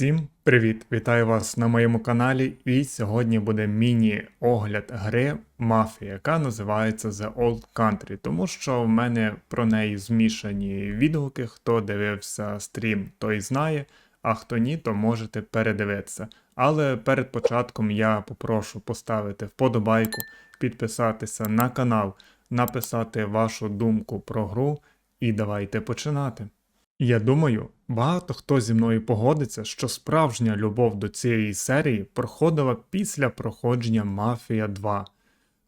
Всім привіт! Вітаю вас на моєму каналі. І сьогодні буде міні-огляд гри Мафія, яка називається The Old Country, тому що в мене про неї змішані відгуки. Хто дивився стрім, той знає, а хто ні, то можете передивитися. Але перед початком я попрошу поставити вподобайку, підписатися на канал, написати вашу думку про гру і давайте починати. Я думаю, багато хто зі мною погодиться, що справжня любов до цієї серії проходила після проходження Мафія 2.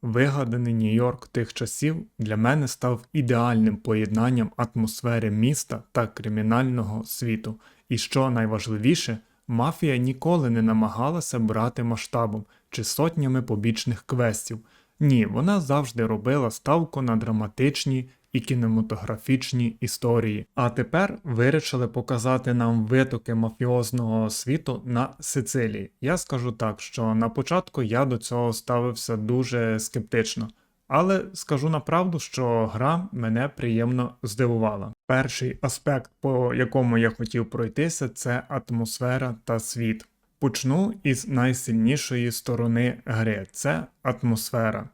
Вигаданий Нью-Йорк тих часів для мене став ідеальним поєднанням атмосфери міста та кримінального світу. І що найважливіше, мафія ніколи не намагалася брати масштабом чи сотнями побічних квестів. Ні, вона завжди робила ставку на драматичні і кінематографічні історії. А тепер вирішили показати нам витоки мафіозного світу на Сицилії. Я скажу так, що на початку я до цього ставився дуже скептично. Але скажу направду, що гра мене приємно здивувала. Перший аспект, по якому я хотів пройтися, це атмосфера та світ. Почну із найсильнішої сторони гри це атмосфера.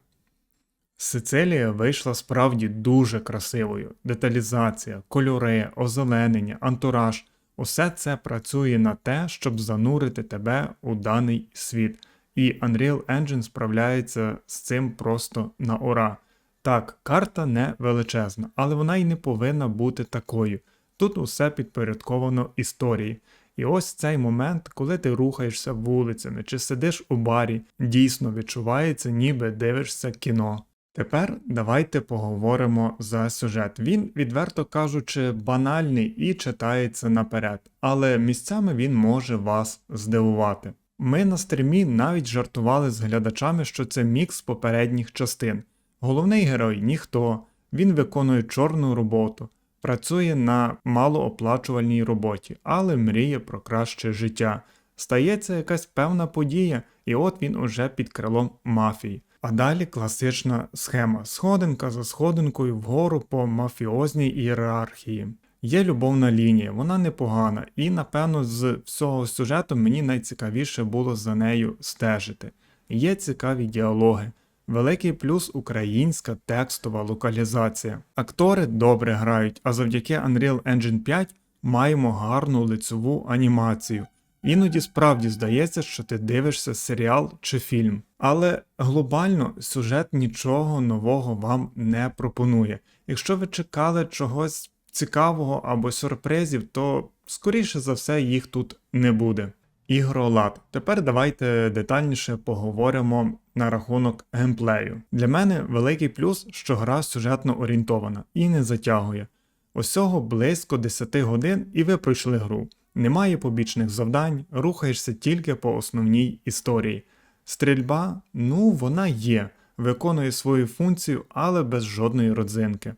Сицилія вийшла справді дуже красивою. Деталізація, кольори, озеленення, антураж усе це працює на те, щоб занурити тебе у даний світ. І Unreal Engine справляється з цим просто на ура. Так, карта не величезна, але вона й не повинна бути такою. Тут усе підпорядковано історії. І ось цей момент, коли ти рухаєшся вулицями чи сидиш у барі, дійсно відчувається, ніби дивишся кіно. Тепер давайте поговоримо за сюжет. Він, відверто кажучи, банальний і читається наперед, але місцями він може вас здивувати. Ми на стрімі навіть жартували з глядачами, що це мікс попередніх частин. Головний герой ніхто, він виконує чорну роботу, працює на малооплачувальній роботі, але мріє про краще життя. Стається якась певна подія, і от він уже під крилом мафії. А далі класична схема: сходинка за сходинкою вгору по мафіозній ієрархії. Є любовна лінія, вона непогана, і напевно з всього сюжету мені найцікавіше було за нею стежити. Є цікаві діалоги. Великий плюс українська текстова локалізація. Актори добре грають, а завдяки Unreal Engine 5 маємо гарну лицеву анімацію. Іноді справді здається, що ти дивишся серіал чи фільм, але глобально сюжет нічого нового вам не пропонує. Якщо ви чекали чогось цікавого або сюрпризів, то скоріше за все їх тут не буде. Ігролад. Тепер давайте детальніше поговоримо на рахунок геймплею. Для мене великий плюс, що гра сюжетно орієнтована і не затягує. Усього близько 10 годин і ви пройшли гру. Немає побічних завдань, рухаєшся тільки по основній історії. Стрільба, ну, вона є, виконує свою функцію, але без жодної родзинки.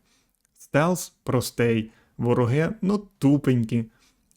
Стелс простий, вороги, ну тупенькі,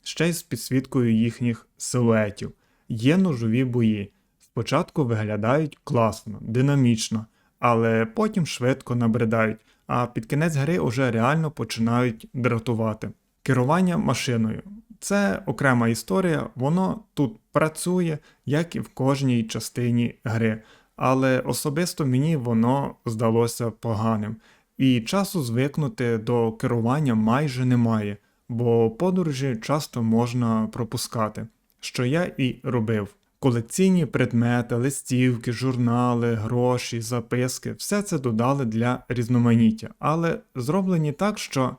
ще й з підсвіткою їхніх силуетів. Є ножові бої. Спочатку виглядають класно, динамічно, але потім швидко набридають, а під кінець гри уже реально починають дратувати. Керування машиною. Це окрема історія, воно тут працює, як і в кожній частині гри, але особисто мені воно здалося поганим, і часу звикнути до керування майже немає, бо подорожі часто можна пропускати, що я і робив. Колекційні предмети, листівки, журнали, гроші, записки все це додали для різноманіття, але зроблені так, що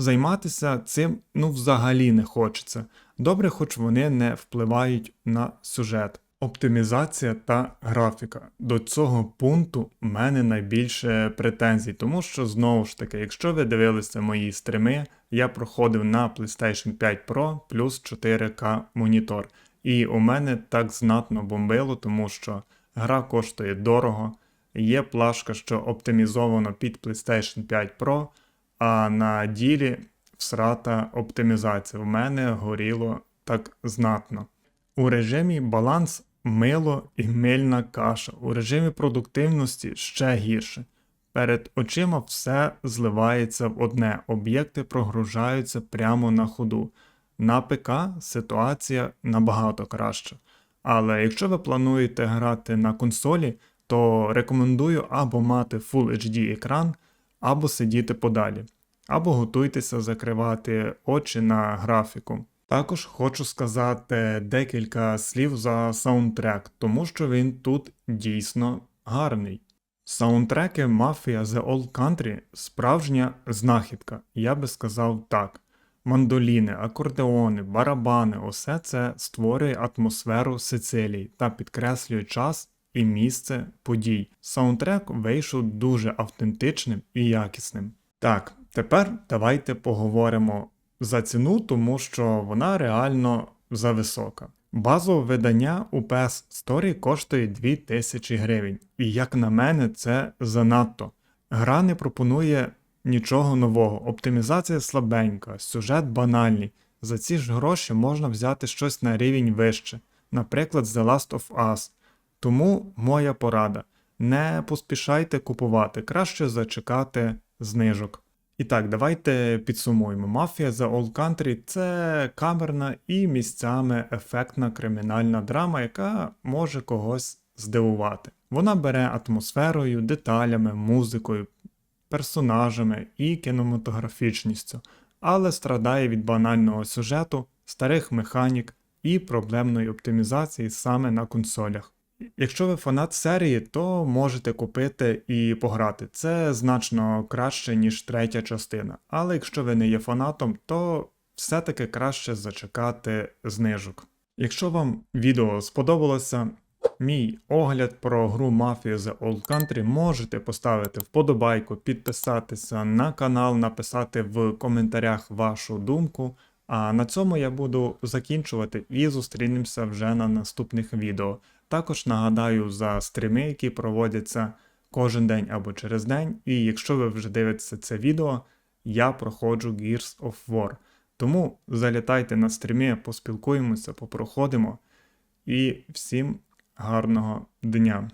займатися цим ну взагалі не хочеться. Добре, хоч вони не впливають на сюжет. Оптимізація та графіка. До цього пункту в мене найбільше претензій, тому що знову ж таки, якщо ви дивилися мої стріми, я проходив на PlayStation 5 Pro плюс 4К монітор. І у мене так знатно бомбило, тому що гра коштує дорого. Є плашка, що оптимізовано під PlayStation 5 Pro, а на ділі всрата оптимізація. В мене горіло так знатно. У режимі баланс мило і мильна каша. У режимі продуктивності ще гірше. Перед очима все зливається в одне, об'єкти прогружаються прямо на ходу. На ПК ситуація набагато краща. Але якщо ви плануєте грати на консолі, то рекомендую або мати Full HD екран, або сидіти подалі, або готуйтеся закривати очі на графіку. Також хочу сказати декілька слів за саундтрек, тому що він тут дійсно гарний. Саундтреки Mafia The Old Country справжня знахідка, я би сказав так. Мандоліни, акордеони, барабани усе це створює атмосферу Сицилії та підкреслює час і місце подій. Саундтрек вийшов дуже автентичним і якісним. Так, тепер давайте поговоримо за ціну, тому що вона реально зависока. Базове видання у PS Story коштує 2000 гривень, і як на мене, це занадто. Гра не пропонує нічого нового, оптимізація слабенька, сюжет банальний. За ці ж гроші можна взяти щось на рівень вище, наприклад, The Last of Us. Тому моя порада: не поспішайте купувати, краще зачекати знижок. І так, давайте підсумуємо. Мафія The Old Country це камерна і місцями ефектна кримінальна драма, яка може когось здивувати. Вона бере атмосферою, деталями, музикою, персонажами і кінематографічністю, але страдає від банального сюжету, старих механік і проблемної оптимізації саме на консолях. Якщо ви фанат серії, то можете купити і пограти. Це значно краще, ніж третя частина. Але якщо ви не є фанатом, то все-таки краще зачекати знижок. Якщо вам відео сподобалося, мій огляд про гру Mafia The Old Country можете поставити вподобайку, підписатися на канал, написати в коментарях вашу думку. А на цьому я буду закінчувати і зустрінемося вже на наступних відео. Також нагадаю за стріми, які проводяться кожен день або через день. І якщо ви вже дивитеся це відео, я проходжу Gears of War. Тому залітайте на стріми, поспілкуємося, попроходимо. І всім гарного дня!